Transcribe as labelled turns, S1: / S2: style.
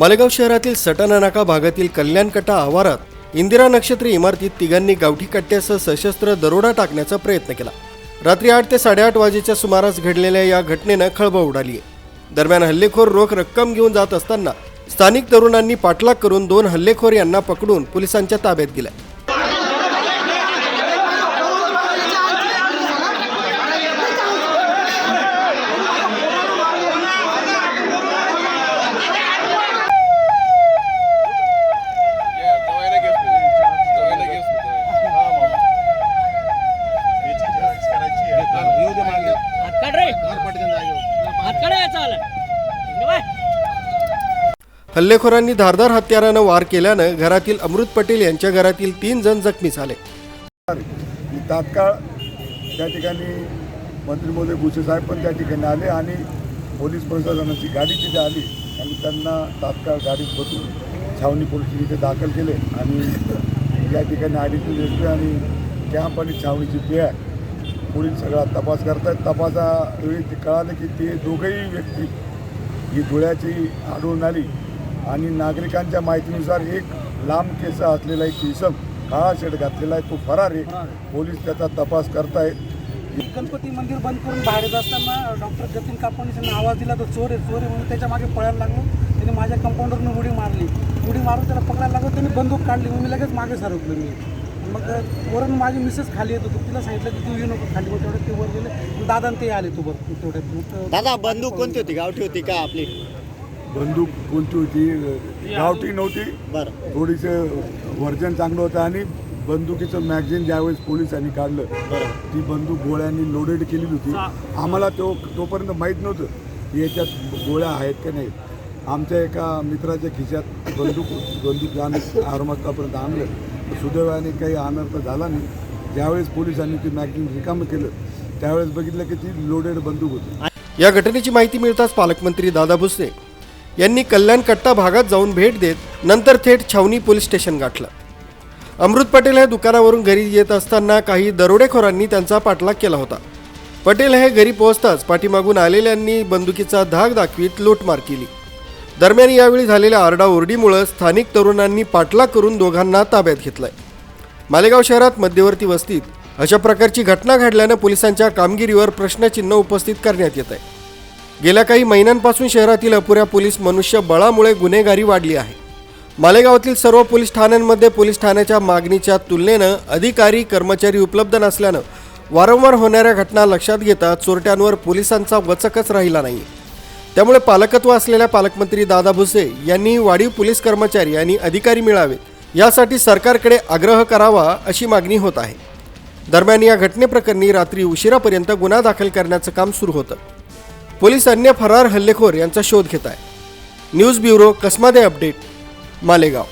S1: मालेगाव शहरातील सटाणा नाका भागातील कल्याणकटा आवारात इंदिरा नक्षत्री इमारतीत तिघांनी गावठी कट्ट्यासह सशस्त्र दरोडा टाकण्याचा प्रयत्न केला. रात्री आठ ते साडेआठ वाजेच्या सुमारास घडलेल्या या घटनेनं खळबळ उडाली आहे. दरम्यान हल्लेखोर रोख रक्कम घेऊन जात असताना स्थानिक तरुणांनी पाठलाग करून दोन हल्लेखोर यांना पकडून पोलिसांच्या ताब्यात दिलं हल्लेखोरांनी धारदार हत्यारानं वार केल्यानं घरातील अमृत पटेल यांच्या घरातील तीन जण जखमी झाले.
S2: तात्काळ त्या ठिकाणी मंत्री महोदय भुसे साहेब पण त्या ठिकाणी आले आणि पोलीस प्रशासनाची गाडी तिथे आली आणि त्यांना तात्काळ गाडीत बसून छावणी पोलीस इथे दाखल केले आणि या ठिकाणी एस आणि कॅम्प आणि छावणीची पे आहे पोलीस सगळा तपास करतायत. तपासावेळी ते कळालं की ते दोघंही व्यक्ती ही धुळ्याची आढळून आली. आणि नागरिकांच्या माहितीनुसार एक लांब केस असलेला एक इसम काळा शेड घातलेला आहे. तो फरार आहे. पोलीस त्याचा तपास करतायत.
S3: गणपती मंदिर बंद करून बाहेर येत असताना डॉक्टर जतीन कापणी त्यांना आवाज दिला तो चोर आहे चोर आहे. म्हणून त्याच्यामागे पळायला लागलो. त्याने माझ्या कंपाऊंडरनं उडी मारली. उडी मारून त्याला पकडायला लागलो. त्याने बंदूक काढली. मग मी लगेच मागे सरकलो. मी मग वरून माझी मिसेस खाली येत होती. तिला सांगितलं की तू येऊ नको खाली. मग तेवढं ते वर गेले. दादा आणि ते आले तू बर तेवढ्यात मग
S4: दादा बंदूक कोणती होती? गावठी होती का आपली?
S2: बंदूक कोणती होती? गावठी नव्हती.
S4: बरं.
S2: थोडीसं वर्जन चांगलं होतं आणि बंदुकीचं मॅगझिन ज्यावेळेस पोलिसांनी काढलं ती बंदूक गोळ्यांनी लोडेड केलेली होती. आम्हाला तो तोपर्यंत माहीत नव्हतं की याच्यात गोळ्या आहेत का नाही. आमच्या एका मित्राच्या खिशात बंदूक बंदूक आम्ही आरमातापर्यंत आणलं. सुदैवाने काही अनर्थ झाला नाही. ज्यावेळेस पोलिसांनी ती मॅगझिन रिकामं केलं त्यावेळेस बघितलं की ती लोडेड बंदूक होती.
S1: या घटनेची माहिती मिळताच पालकमंत्री दादा भुसे यांनी कल्याण कट्टा भागात जाऊन भेट देत नंतर थेट छावणी पोलीस स्टेशन गाठलं. अमृत पटेल हे दुकानावरून घरी येत असताना काही दरोडेखोरांनी त्यांचा पाठलाग केला होता. पटेल हे घरी पोहोचताच पाठीमागून आलेल्यांनी बंदुकीचा धाक दाखवीत लूटमार केली. दरम्यान यावेळी झालेल्या आरडाओरडीमुळे स्थानिक तरुणांनी पाठलाग करून दोघांना ताब्यात घेतलाय. मालेगाव शहरात मध्यवर्ती वस्तीत अशा प्रकारची घटना घडल्यानं पोलिसांच्या कामगिरीवर प्रश्नचिन्ह उपस्थित करण्यात येत आहे गेल्या काही महिन्यांपासून शहरातील अपुऱ्या पोलीस मनुष्यबळामुळे गुन्हेगारी वाढली आहे. मालेगावातील सर्व पोलीस ठाण्यांमध्ये पोलीस ठाण्याच्या मागणीच्या तुलनेनं अधिकारी कर्मचारी उपलब्ध नसल्यानं वारंवार होणाऱ्या घटना लक्षात घेता चोरट्यांवर पोलिसांचा वचकच राहिला नाही त्यामुळे पालकत्व असलेल्या पालकमंत्री दादा भुसे यांनी वाढीव पोलीस कर्मचारी आणि अधिकारी मिळावेत यासाठी सरकारकडे आग्रह करावा अशी मागणी होत आहे. दरम्यान या घटनेप्रकरणी रात्री उशिरापर्यंत गुन्हा दाखल करण्याचं काम सुरू होतं. पोलीस अन्य फरार हल्लेखोर यांचा शोध घेत आहे news bureau Kasmade update Malegaon.